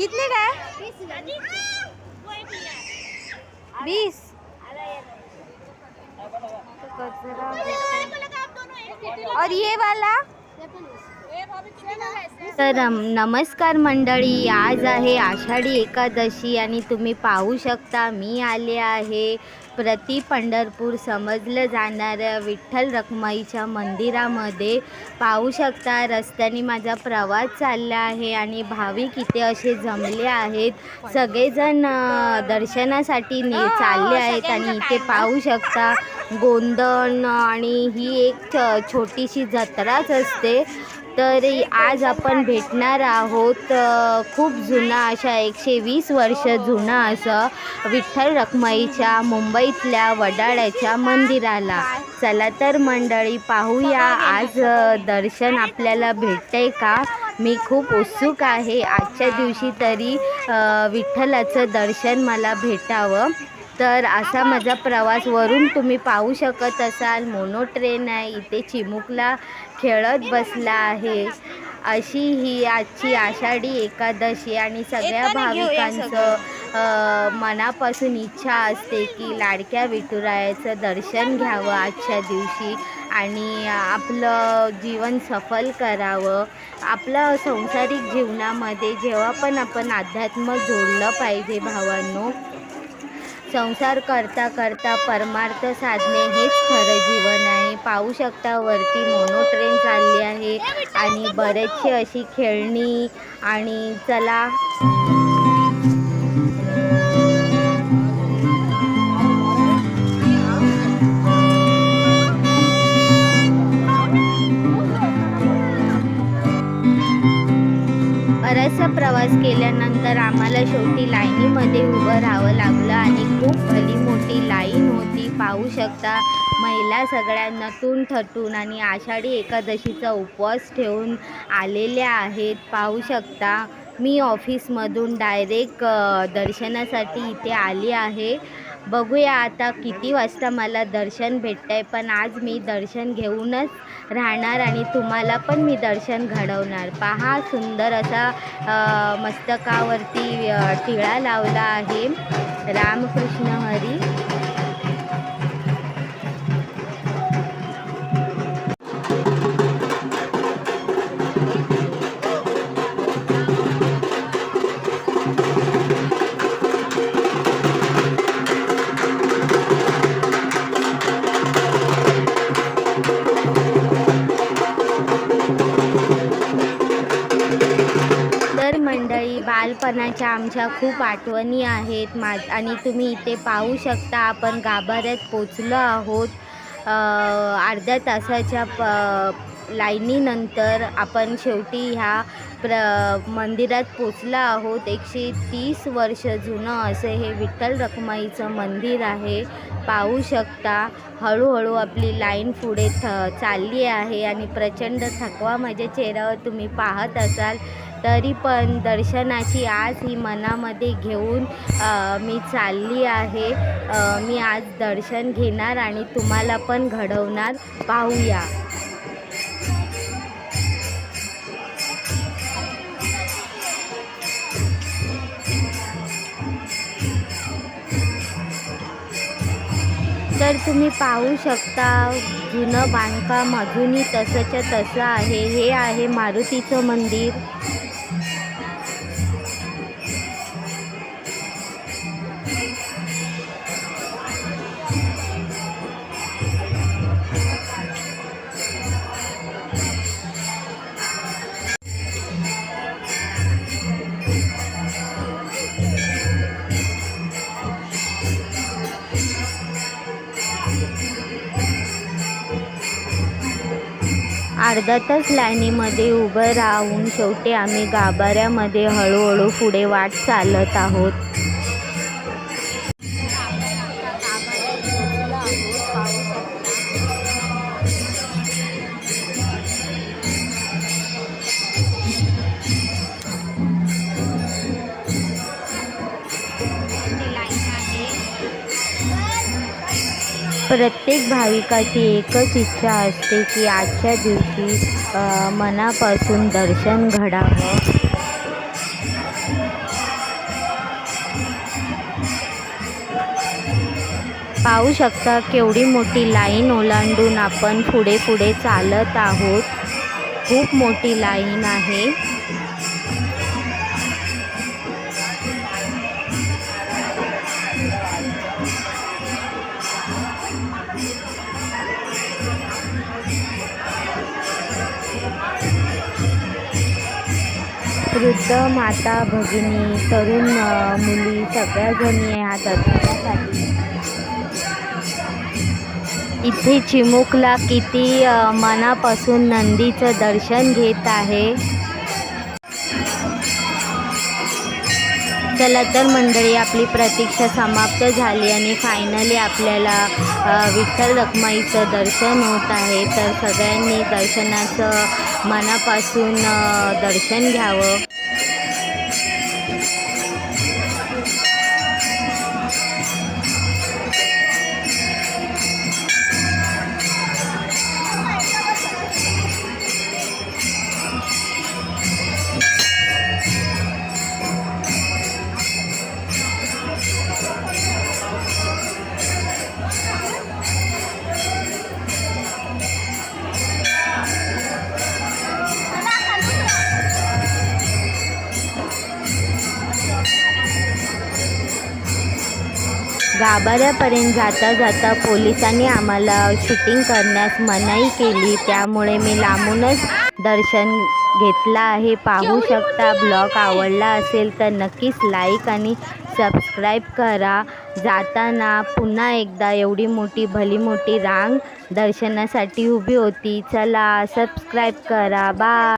कितने का है? बीस। और ये वाला? तर नमस्कार मंडळी. आज आहे आषाढी एकादशी आणि तुम्ही पाहू शकता मी आले आहे प्रति पंढरपूर समजलं जाणाऱ्या विठ्ठल रखमाईच्या मंदिरामध्ये. पाहू शकता रस्त्याने माझा प्रवास चालला आहे आणि भाविक इथे असे जमले आहेत. सगळेजण दर्शनासाठी ने चालले आहेत आणि इथे पाहू शकता गोंधण आणि ही एक छोटीशी जत्राच असते. तर आज आपण भेटणार आहोत खूप जुना अशा एकशे वीस वर्ष जुना असं विठ्ठल रखमाईच्या मुंबईतल्या वडाळ्याच्या मंदिराला. चला तर मंडळी पाहूया आज दर्शन आपल्याला भेटतंय का? मी खूप उत्सुक आहे. आजच्या दिवशी तरी विठ्ठलाचं दर्शन मला भेटावं. तर असा माझा प्रवास वरून तुम्ही पाहू शकत असाल. मोनो ट्रेन आहे. इथे चिमुकला खेळत बसला आहे. अशी ही आजची आषाढी एकादशी आणि सगळ्या भाविकांचं मनापासून इच्छा असते की लाडक्या विठुरायाचं दर्शन घ्यावं आजच्या दिवशी आणि आपलं जीवन सफल करावं. आपलं संसारिक जीवनामध्ये जेव्हा पण आपण अध्यात्म जोडलं पाहिजे भावांनो संसार करता करता परमार्थ साधणे हेच खरं जीवन आहे. पाहू शकता वरती मोनो ट्रेन चालली आहे आणि बरेचशी अशी खेळणी आणि चला. बराचसा प्रवास केल्यानंतर आम्हाला शेवटी लाईनीमध्ये उभं राहावं लागलं आणि खूप भली मोठी लाईन होती. पाहू शकता महिला सगळ्या नटून थटून आणि आषाढी एकादशीचा उपवास ठेवून आलेल्या आहेत. पाहू शकता मी ऑफिसमधून डायरेक्ट दर्शनासाठी इथे आली आहे. बघूया आता किती वाजता मला दर्शन भेटतं आहे पण आज मी दर्शन घेऊनच राहणार आणि तुम्हाला पण मी दर्शन घडवणार. पहा सुंदर असा मस्तकावरती टिळा लावला आहे. रामकृष्ण हरी. लहानपणाच्या आमच्या खूप आठवणी आहेत. मा आणि तुम्ही इथे पाहू शकता आपण गाभाऱ्यात पोचलो आहोत. अर्ध्या तासाच्या प लाईनीनंतर आपण शेवटी ह्या प्र मंदिरात पोचलो आहोत. एकशे तीस वर्ष जुनं असं हे विठ्ठल रखमाईचं मंदिर आहे. पाहू शकता हळूहळू आपली लाईन पुढे थ चालली आहे. आणि प्रचंड थकवा माझ्या चेहऱ्यावर तुम्ही पाहत असाल. तरी पण दर्शनाची आज ही मनामध्ये घेऊन मी चालली आहे. मी आज दर्शन घेणार आणि तुम्हाला पण घडवणार. पाहूया. तर तुम्ही पाहू शकता जुनं बांधकाम अजूनही तसंच्या तसं आहे. हे आहे मारुतीचं मंदिर. अर्धा तास लाईनीमध्ये उभं राहून शेवटी आम्ही गाभाऱ्यामध्ये हळूहळू पुढे वाट चालत आहोत. प्रत्येक भाविकाची एकच इच्छा असते की आजच्या दिवशी मनापासून दर्शन घडावं. पाहू शकता केवढी मोठी लाईन ओलांडून आपण पुढे पुढे चालत आहोत. खूप मोठी लाईन आहे. वृद्ध माता भगिनी तरुण मुली सगळ्याजणी ह्या दर्शनासाठी. इथे चिमुकला किती मनापासून नंदीचं दर्शन घेत आहे. चला तर मंडळी आपली प्रतीक्षा समाप्त झाली आणि फायनली आपल्याला विठ्ठल रखमाईचं दर्शन होत आहे. तर सगळ्यांनी दर्शनाचं मनापासून दर्शन घ्यावं. गाभाऱ्यापर्यंत जाता जाता पोलिसांनी आम्हाला शूटिंग करण्यास मनाई केली. त्यामुळे मी लांबूनच दर्शन घेतलं आहे. पाहू शकता ब्लॉग आवडला असेल तर नक्कीच लाईक आणि सबस्क्राईब करा. जाताना पुन्हा एकदा एवढी मोठी भली मोठी रांग दर्शनासाठी उभी होती. चला सबस्क्राईब करा. बा